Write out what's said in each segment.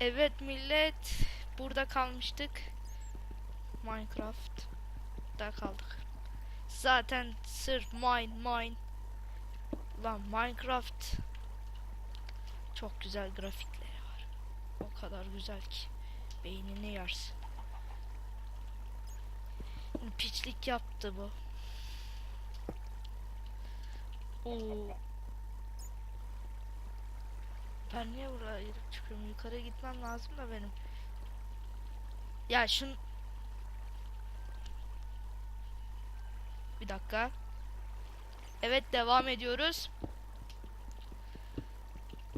Evet millet burada kalmıştık. Minecraft'ta kaldık. Zaten sırf mine mine. Lan Minecraft çok güzel grafikleri var. O kadar güzel ki beynini yarsın. Piçlik yaptı bu. Oo. Ben niye buraya çıkıyorum? Yukarı gitmem lazım da benim. Ya şun... Bir dakika. Evet devam ediyoruz.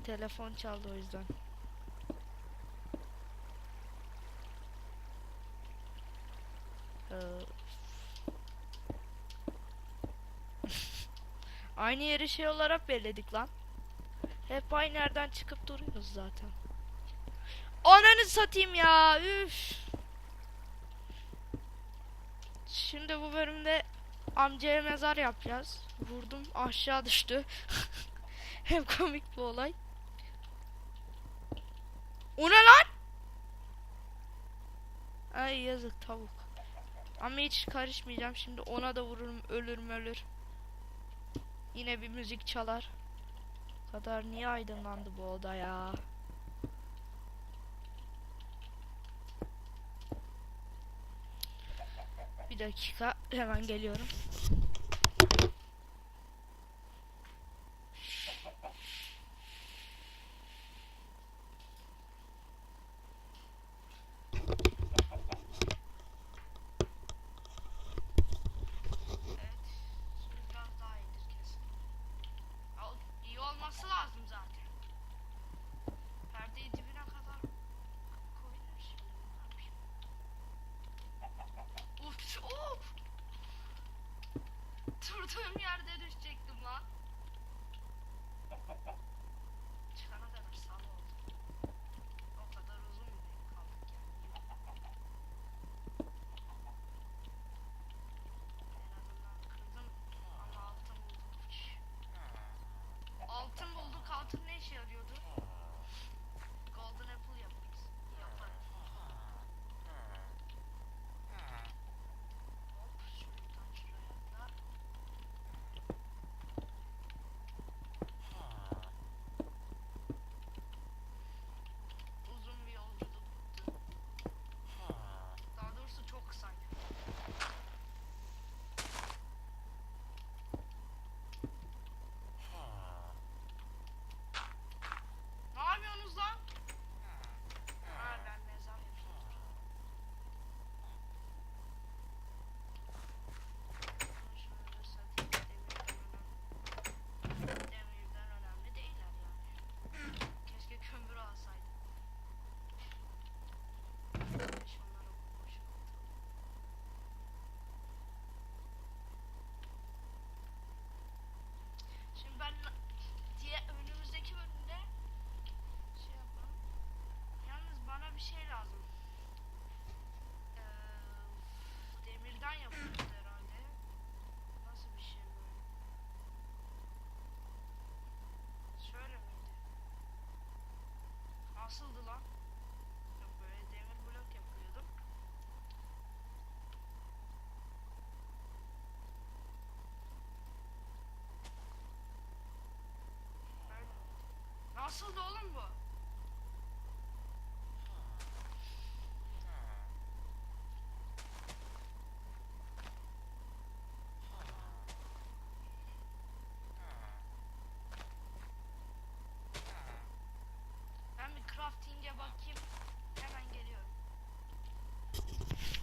Telefon çaldı o yüzden. Ee, Aynı yeri şey olarak belirledik lan. Hep aynı yerden çıkıp duruyoruz zaten. Ananı satayım ya. Üf. Şimdi bu bölümde amcaya mezar yapacağız. Vurdum aşağı düştü. Hep komik bir olay. O ne lan? Ay yazık tavuk. Ama hiç karışmayacağım şimdi ona da vururum ölür ölür. Yine bir müzik çalar. Kadar niye aydınlandı bu oda ya? Bir dakika hemen geliyorum.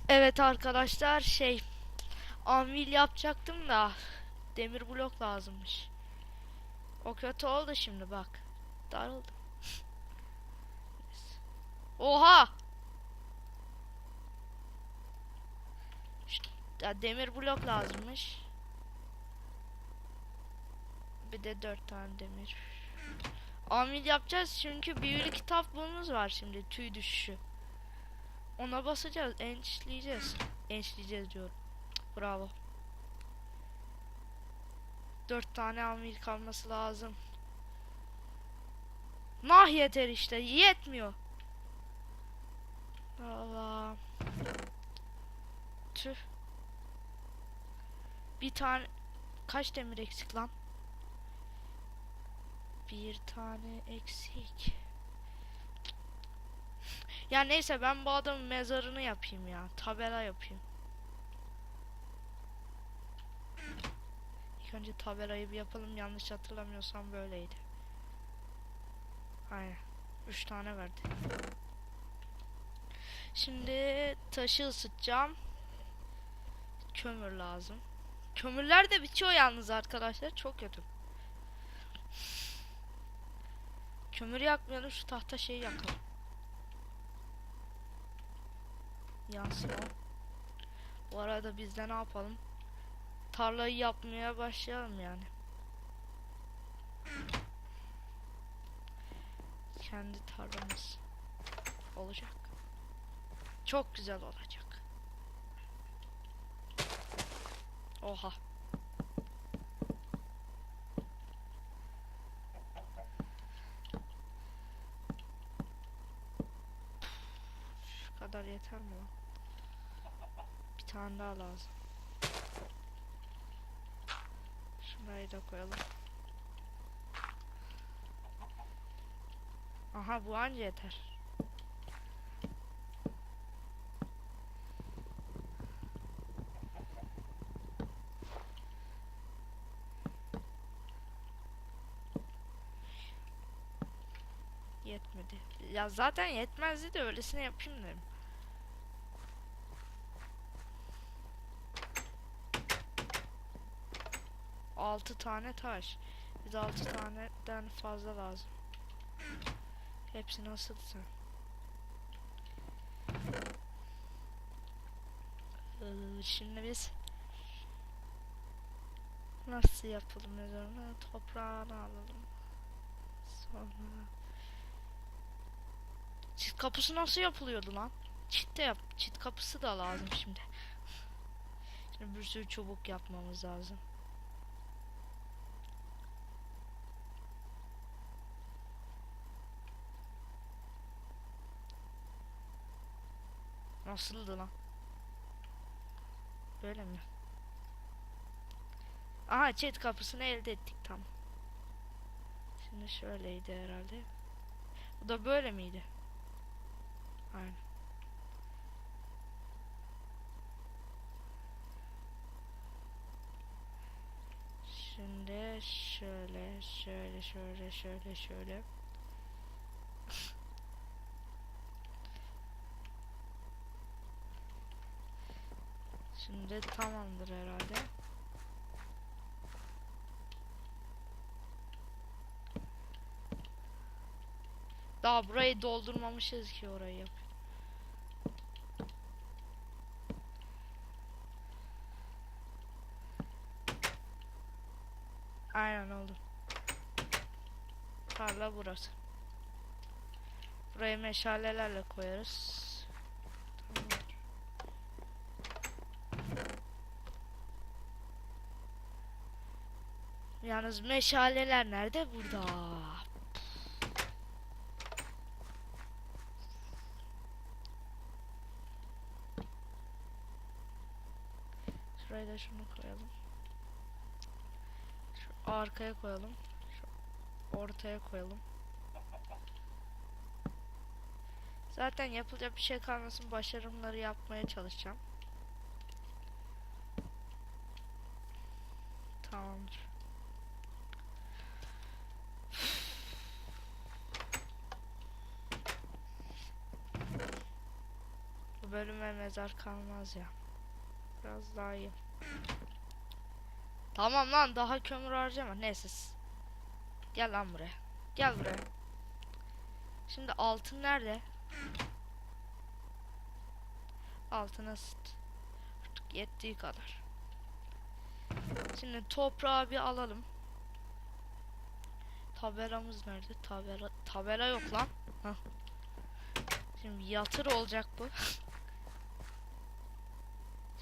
Evet arkadaşlar şey anvil yapacaktım da demir blok lazımmış. O kötü oldu şimdi bak. Darıldım. Oha! Ya demir blok lazımmış. Bir de dört tane demir. Amil yapacağız çünkü büyülü kitaplığımız var şimdi tüy düşüşü. Ona basacağız, ençleyeceğiz. Ençleyeceğiz diyorum. Bravo. Dört tane amil kalması lazım. Nah yeter işte, yetmiyor. Allah. Tüh. Bir tane kaç demir eksik lan? Bir tane eksik. Ya neyse ben bu adamın mezarını yapayım ya. Tabela yapayım. İlk önce tabelayı bir yapalım. Yanlış hatırlamıyorsam böyleydi. Aynen. Üç tane verdi. Şimdi taşı ısıtacağım. Kömür lazım. Kömürler de bitiyor yalnız arkadaşlar. Çok kötü. Kömür yakmayalım. Şu tahta şeyi yakalım. Yansın o. Bu arada biz de ne yapalım? Tarlayı yapmaya başlayalım yani. Kendi tarlamız olacak. Çok güzel olacak. Oha. Kadar yeter mi lan? Bir tane daha lazım. Şurayı da koyalım. Aha bu anca yeter. Yetmedi. Ya zaten yetmezdi de öylesine yapayım dedim. Altı tane taş. Bize altı taneden fazla lazım. Hepsini ısıtsın. Ee, Şimdi biz nasıl yapalım mezarını? Toprağını alalım. Sonra çit kapısı nasıl yapılıyordu lan? Çit de yap. Çit kapısı da lazım şimdi. Şimdi bir sürü çubuk yapmamız lazım. Nasıldı lan? Böyle mi? Aha chat kapısını elde ettik tam. Şimdi şöyleydi herhalde. Bu da böyle miydi? Aynen. Şimdi şöyle şöyle şöyle şöyle şöyle. Şimdi tamamdır herhalde. Daha burayı doldurmamışız ki orayı yap. Aynen oldu. Tarla burası. Buraya meşalelerle koyarız. Yalnız meşaleler nerede? Burada. Şuraya şunu koyalım. Şu arkaya koyalım. Şu ortaya koyalım. Zaten yapılacak bir şey kalmasın. Başarımları yapmaya çalışacağım. Tamamdır. Bu bölüme mezar kalmaz ya. Biraz daha iyi. Tamam lan daha kömür harcama. Neyse. Gel lan buraya. Gel buraya. Şimdi altın nerede? Altına ısıt. Artık yettiği kadar. Şimdi toprağı bir alalım. Tabelamız nerede? Tabela, tabela yok lan. Hah. Şimdi yatır olacak bu.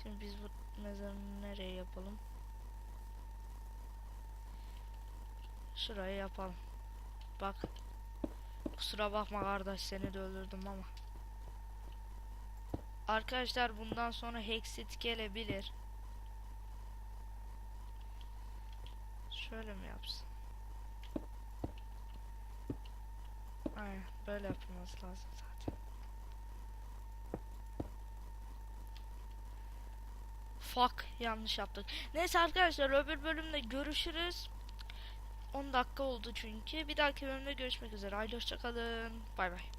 Şimdi biz bu mezarını nereye yapalım? Şuraya yapalım. Bak. Kusura bakma kardeş seni de öldürdüm ama. Arkadaşlar bundan sonra Hexit gelebilir. Şöyle mi yapsın? Aynen böyle yapılması lazım zaten. Fuck yanlış yaptık. Neyse arkadaşlar öbür bölümde görüşürüz. 10 dakika oldu çünkü. Bir dahaki bölümde görüşmek üzere. Haydi hoşçakalın. Bay bay.